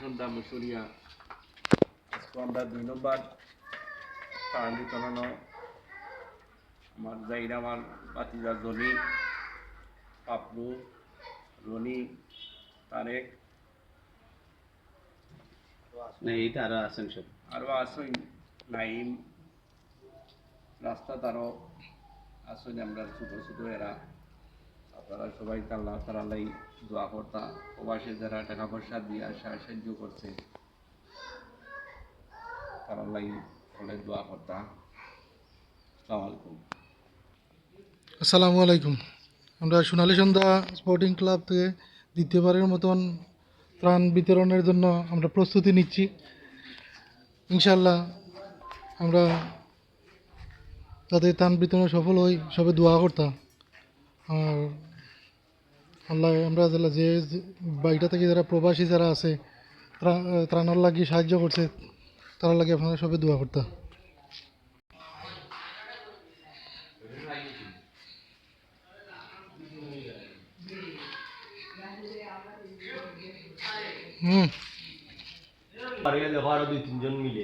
সন্ধ্যা মুসুরিয়া আমরা দুই নম্বর ত্রাণ বিতরণ আমার জাইর আমার বাতিজা জনি পাপলু রনি তারেক এইটা আরও আছেন সব। আরও আসুন নাইম। রাস্তা তারও আসুন আমরা ছোটো ছোটো এরা। আপনারা সবাই আল্লাহ তালাই দোয়া করতা প্রবাসী যারা টাকা পয়সা দিয়ে সাহায্য করছে, তারা লাই ফলে দোয়া করতা। আসসালামু আলাইকুম। আসসালামু আলাইকুম। আমরা সোনালী সন্ধ্যা স্পোর্টিং ক্লাব থেকে দ্বিতীয়বারের মতন ত্রাণ বিতরণের জন্য আমরা প্রস্তুতি নিচ্ছি। ইনশাল্লাহ আমরা যাতে ত্রাণ বিতরণে সফল হই, সবে দোয়া করতাম আর আল্লাহ, আমরা যারা যে বাইটা থেকে যারা প্রবাসী যারা আছে, ত্রা- ত্রাণের লাগি সাহায্য করছে, তারা লাগে আপনারা সবে দোয়া করতাম হুম কিছু দিতে পারবে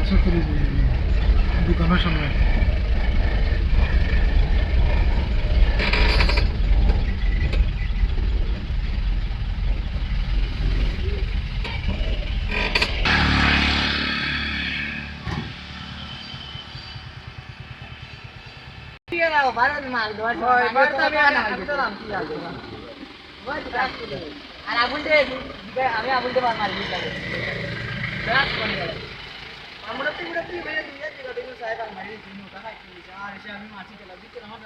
আশা করি যে দোকানের সামনে ঠিক আছে ভারত মাল দোয়া আমার তো আমি আনা আমি তো নাম কি আছে ওই তো কাজ করে আর আগুন আমি আগুন দে মার আমরা তো পুরো তুই বেরে দিয়ে দিও দেখো সাহেব আর মারি দিন ওটা কি আর এসে আমি মাছি গেলাম দিতে আমার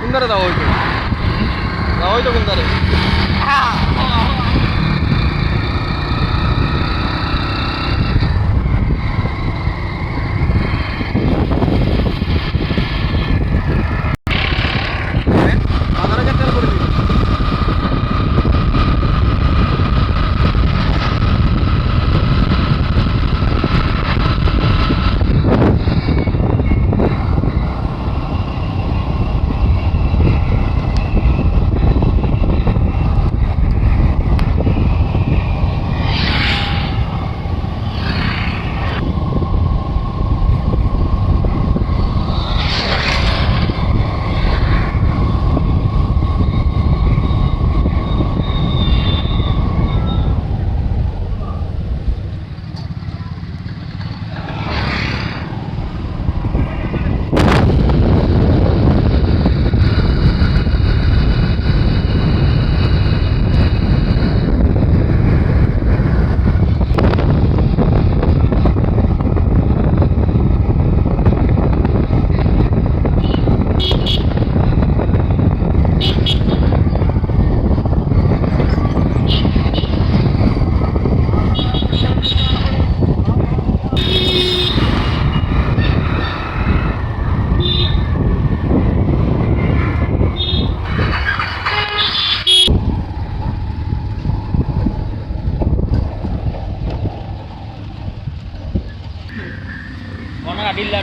কোনদারে দাও দাও হইতো কোনদারে কোনটা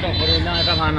তো করে এটা ভান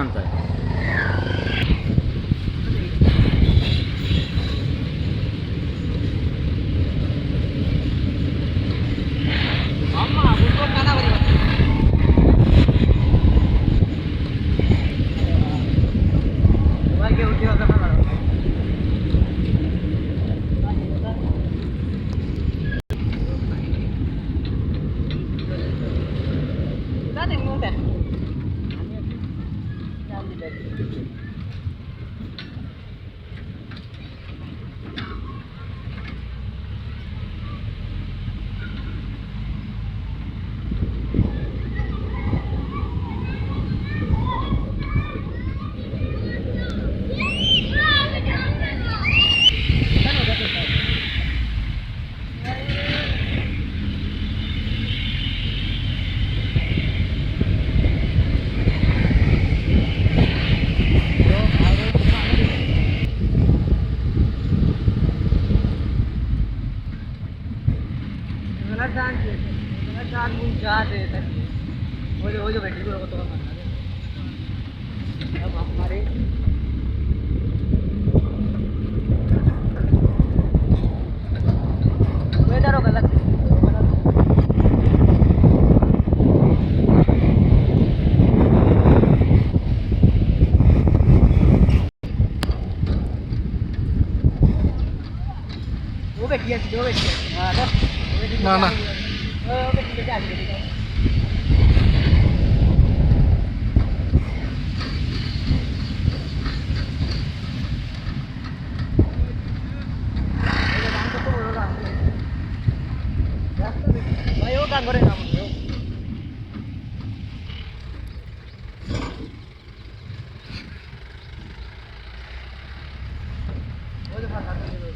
ওই যে ফাঁকা করে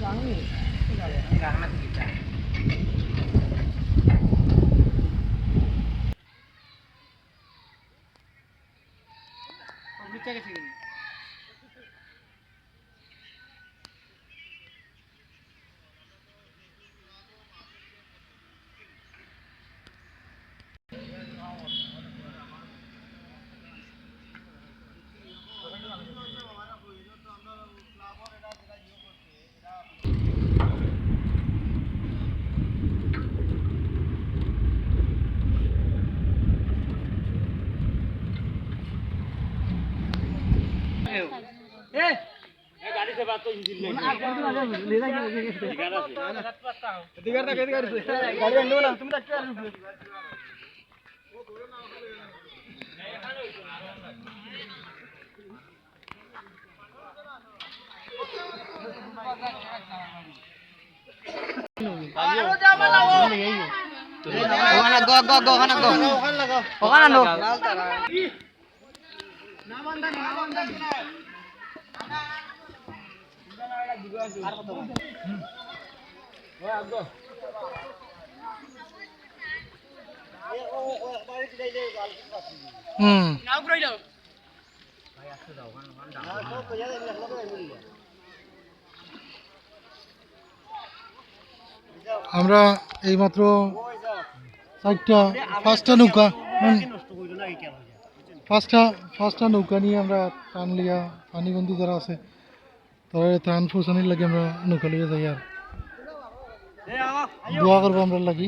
জানি ঠিক আছে গানা থেকে ওখানে গো গো গো ওখানে গো। ওখানে নো হুম। নাও করে আমরা এইমাত্র চারটা, পাঁচটা নৌকা পাঁচটা পাঁচটা নৌকা নিয়ে আমরা টানলিয়া পানিবন্দি যারা আছে তারা ত্রাণ পৌঁছানির লাগে আমরা নৌকা লিয়ে যাই আর দোয়া করব আমরা লাগি।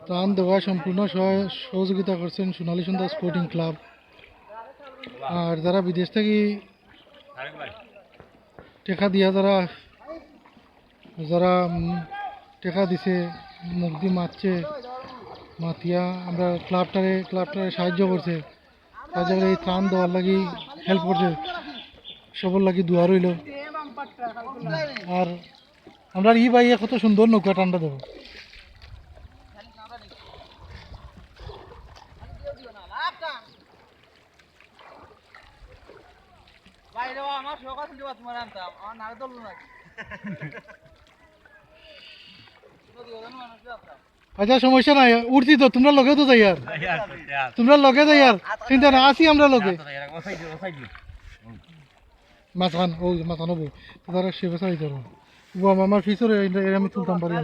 ত্রাণ দেওয়া সম্পূর্ণ সহ- সহযোগিতা করছেন সোনালী সন্ধ্যা স্পোর্টিং ক্লাব আর যারা বিদেশ থেকে টেকা দিয়া যারা যারা টেকা দিছে মুখ দিয়ে মারছে। মাতিয়া আমরা ক্লাবটারে ক্লাবটারে সাহায্য করছে। করে এই ত্রাণ দেওয়ার লাগি হেল্প করছে। সবর লাগি দুয়া রইল। আর আমরা ই বাইয়ে কত সুন্দর নৌকা টানটা দেবো আমার শখ আছে তোমার আনতাম। আমার নারে দল নাকি? আচ্ছা সমস্যা নাই। উঠছি তো, তোমরা লগে তো যাই আর। তোমরা লগে যাই আর। চিন্তা না আসি আমরা লগে। মাথান ও মাথান হব তারা ফিসরে আমি তুলতাম পারি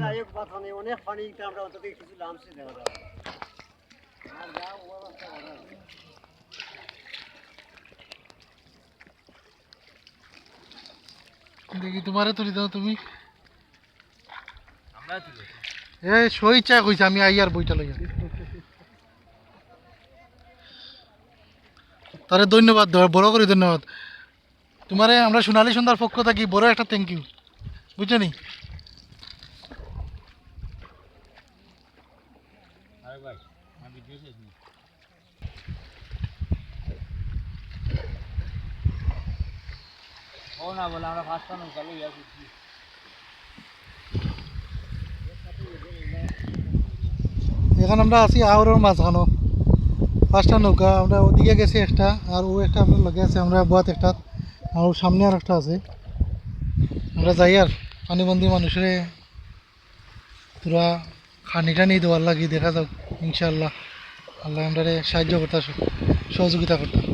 তোমারে তুলি দাও তুমি। এ সই চা কইছে, আমি আই আর বইটা লইয়া তারে ধন্যবাদ বড় করে ধন্যবাদ। তোমারে আমরা সোনালী সন্ধ্যার পক্ষ থাকি, বড় একটা থ্যাংক ইউ বুঝছ নি? না বলে আমরা ফার্স্ট টাইম চালু ইয়া এখন আমরা আছি আওয়ারের মাঝখানো। পাঁচটা নৌকা, আমরা ওদিকে গেছি একটা, আর ও একটা আমরা লগে আছে, আমরা বাত একটা, আর সামনে আর একটা আছে। আমরা যাই আর পানিবন্দি মানুষের তোরা খানি টানি দেওয়ার লাগি, দেখা যাক ইনশাল্লাহ আল্লাহ আমরা সাহায্য করতে সহযোগিতা করতাম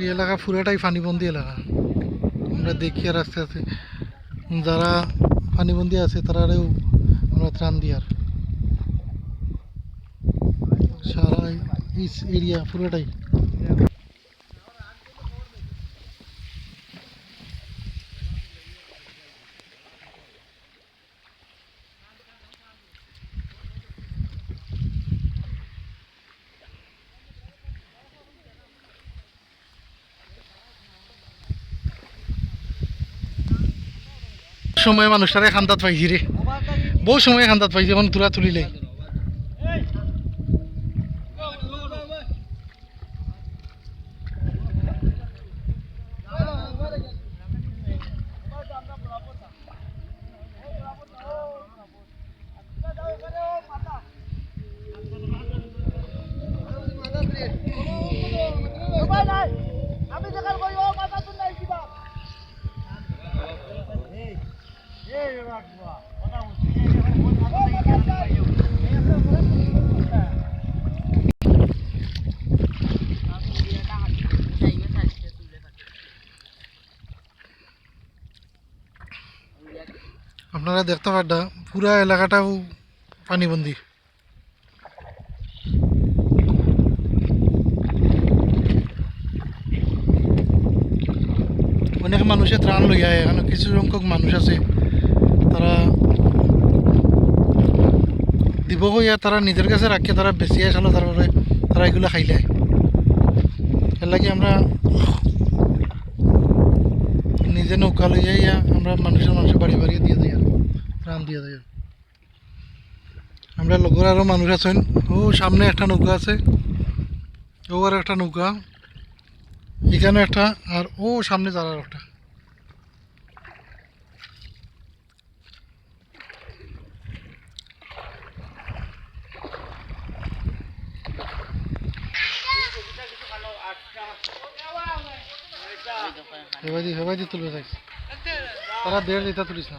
এই এলাকা পুরাটাই পানিবন্দি এলাকা। আমরা দেখি আর আস্তে আস্তে। যারা পানিবন্দি আছে তারাও আমরা ত্রাণ দিয়ার। সারা এরিয়া পুরোটাই। সময় মানুষটারে খান্দাত পাইছি রে। বহু সময় খান্দাত পাইছি এখন তুলা তুলিলে। আপনারা দেখতে পাড্ডা পুরা এলাকাটাও পানিবন্দি। অনেক মানুষে ত্রাণ লইয়া এখানে কিছু সংখ্যক মানুষ আছে। তারা দিব কইয়া তারা নিজের কাছে রাখিয়ে তারা বেশি আসালো তারপরে তারা এগুলো খাইলে এর লাগে আমরা নিজে নৌকা লইয়া ইয়া আমরা মানুষের মানুষের বাড়ি বাড়ি দিয়ে দিই ত্রাণ দিয়ে দিই আমরা লগর আরও মানুষ আছেন। ও সামনে একটা নৌকা আছে। ও আর একটা নৌকা। এখানে একটা আর ও সামনে যার আর একটা তুলবে তারা দেড় দিতে তুলিস না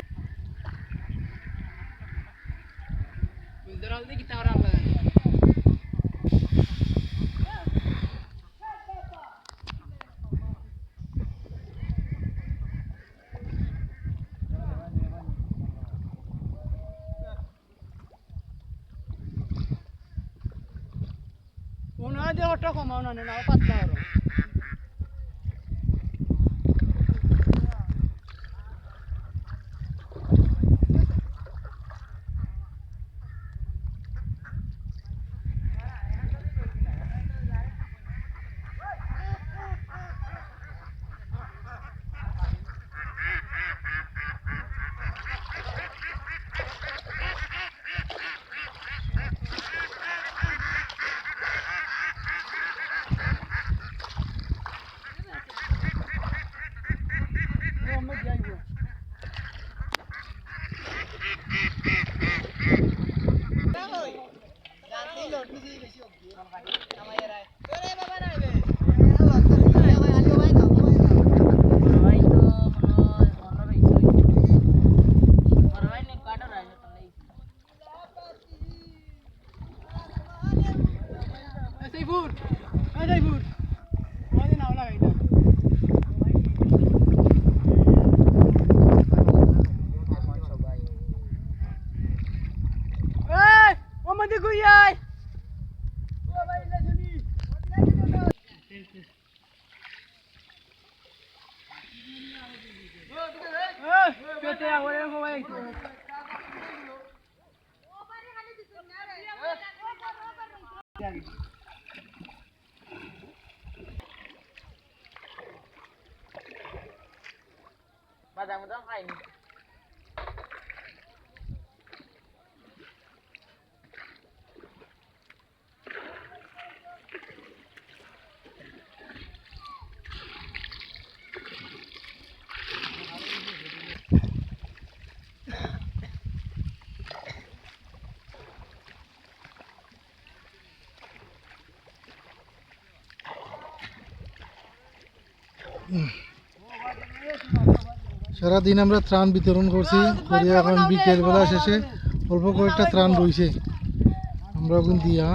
ನಾನು ನಾವು ಪತ್ನವರು 刚才我们打开呢。সারাদিন আমরা ত্রাণ বিতরণ করছি। করে এখন বিকেলবেলা শেষে অল্প কয়েকটা ত্রাণ রয়েছে আমরা ওখান দিয়া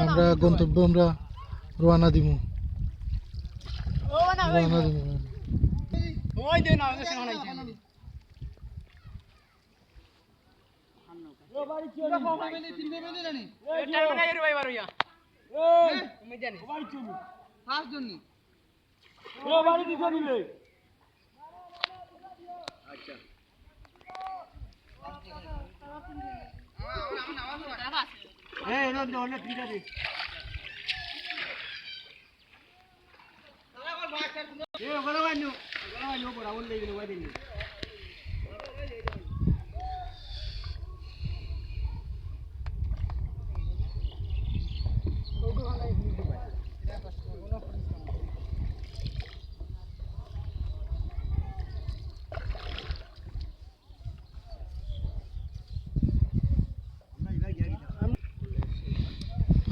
আমরা গন্তব্য আমরা রওনা দিব রওনা দিব Eh, no, no, no, fíjate. એ વળવાનું વળવાનું બરાબર લઈ ગયું વાદી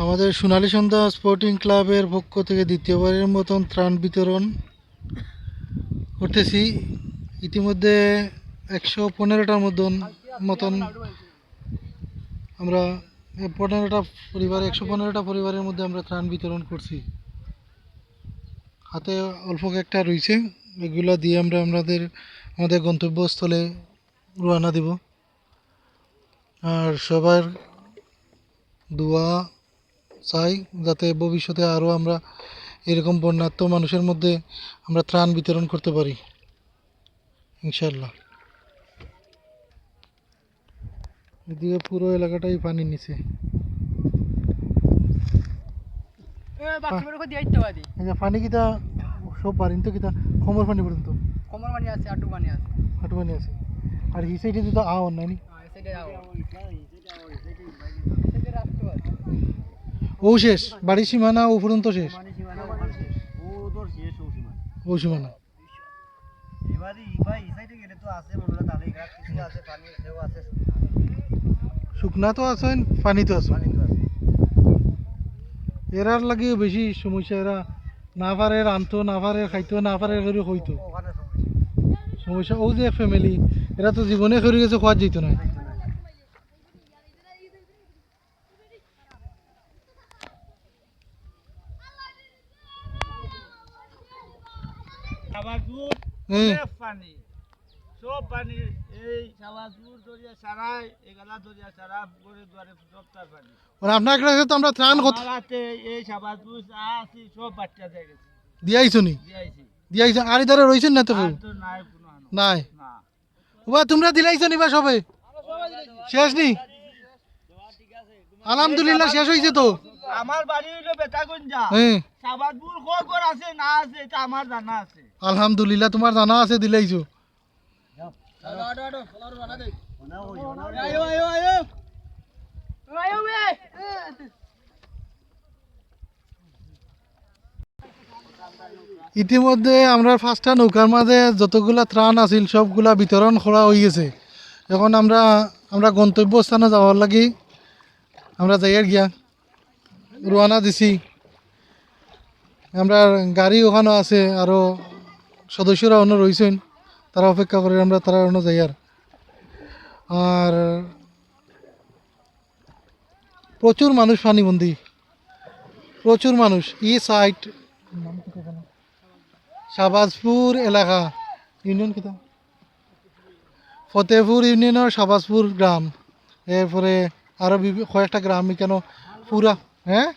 আমাদের সোনালী সন্ধ্যা স্পোর্টিং ক্লাবের পক্ষ থেকে দ্বিতীয়বারের মতন ত্রাণ বিতরণ করতেছি। ইতিমধ্যে একশো পনেরোটার মতন মতন আমরা পনেরোটা পরিবার, একশো পনেরোটা পরিবারের মধ্যে আমরা ত্রাণ বিতরণ করছি। হাতে অল্প একটা রয়েছে, এগুলো দিয়ে আমরা আমাদের আমাদের গন্তব্যস্থলে রওনা দিব। আর সবার দোয়া চাই যাতে ভবিষ্যতে আরও আমরা এরকম বন্যাত্ম মানুষের মধ্যে আমরা ত্রাণ বিতরণ করতে পারি। ইনশাল্লাহ এদিকে পুরো এলাকাটাই পানির নিচে। এই পানি কিতা সব তো কিতা কমর পানি পর্যন্ত? কমর পানি আছে আটু পানি আছে। হাঁটু পানি আছে। আর হি সাইডে তো আওয়ার নাই নি? সেটা সেটা রাস্তা আছে ও শেষ বাড়ির সীমানা ও পর্যন্ত শেষ? ও সীমানা। শুকনা তো আছে পানি তো আছে। এরার লাগে বেশি সমস্যা এরা না পারে রানতো না পারে খাইতো না পারে করে হইতো। সমস্যা। ও যে ফ্যামিলি এরা তো জীবনে করে গেছে খোয়া যেত না সাবাজপুর হ্যাঁ সব পানি। সব পানি এই সাবাজপুর দরিয়া সারাই এগালা দরিয়া সারা করে দুয়ারে সব তার পানি। মানে আপনার কাছে তো আমরা ত্রাণ কত আমার এই সাবাজপুর আছে সব বাচ্চা দিয়ে গেছে। দিয়াইছো নি? দিয়েছি দিয়াইছো? আর ইধারে রয়েছেন না তো কেউ? তো নাই কোনো নাই? না। ওবা তোমরা দিলাইছো নিবা সবে? শেষ নি? আলহামদুলিল্লাহ শেষ হয়েছে তো। আমার বাড়ি হইল বেতাগুঞ্জা। হ্যাঁ কই আছে না আছে এটা আমার জানা আছে। আলহামদুলিল্লাহ তোমার জানা আছে দিলাইছো ইতিমধ্যে আমরা পাঁচটা নৌকার মাঝে যতগুলা ত্রাণ আছিল সবগুলা বিতরণ করা হয়ে গেছে। এখন আমরা আমরা গন্তব্যস্থানে যাওয়ার লাগি আমরা যাইয়ার গিয়া। রোয়ানা দিছি। আমরা গাড়ি ওখানে আছে আরও সদস্যরা অন্য রয়েছেন তারা অপেক্ষা করে আমরা তারা অন্য যাইয়ার আর। আর প্রচুর মানুষ পানিবন্দি প্রচুর মানুষ ই সাইট শাহবাজপুর এলাকা, ইউনিয়ন কিতা ফতেহপুর ইউনিয়নের শাহবাজপুর গ্রাম। এরপরে আরও বিভি, কয়েকটা গ্রাম কেন পুরা হ্যাঁ?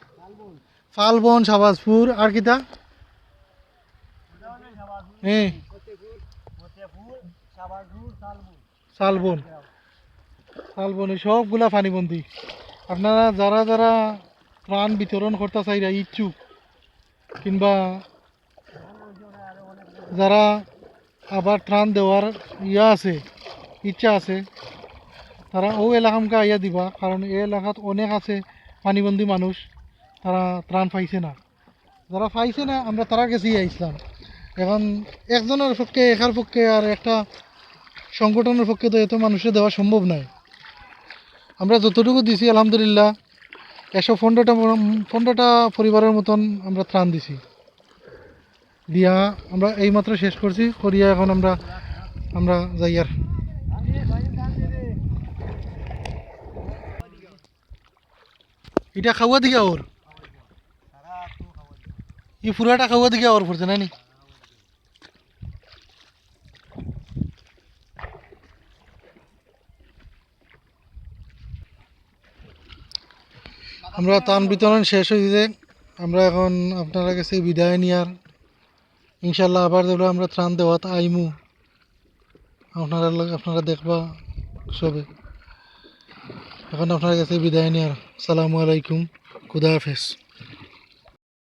ফালবন শাহবাজপুর আর কিতা হ্যাঁ শালবন। শালবনে সবগুলা পানিবন্দি। আপনারা যারা যারা ত্রাণ বিতরণ করতে চাইরা ইচ্ছুক, কিংবা যারা আবার ত্রাণ দেওয়ার ইয়া আছে, ইচ্ছা আছে, তারা ও এলাকামকে আইয়া দিবা, কারণ এই এলাকাত অনেক আছে পানিবন্দী মানুষ, তারা ত্রাণ পাইছে না। যারা পাইছে না, আমরা তারা কাছে আইসলাম। এখন একজনের পক্ষে, একার পক্ষে আর একটা সংগঠনের পক্ষে তো এত মানুষের দেওয়া সম্ভব নয় আমরা যতটুকু দিছি, আলহামদুলিল্লাহ, একশো পনেরোটা পনেরোটা পরিবারের মতন আমরা ত্রাণ দিছি। দিয়া আমরা এইমাত্র শেষ করছি। করিয়া এখন আমরা আমরা যাই আর এটা খাওয়া দিকে ওর ই পুরাটা খাওয়া দিকে ওর পড়ছে না নি আমরা তান বিতরণ শেষ হয়েছে। আমরা এখন আপনারা কাছে বিদায় নেওয়ার ইনশাল্লাহ আবার যেগুলো আমরা ত্রাণ দেওয়াত আইমু। আপনারা আপনারা দেখবা সবে। এখন আপনার কাছে বিদায় নেওয়ার সালামু আলাইকুম। খুদা হাফেজ।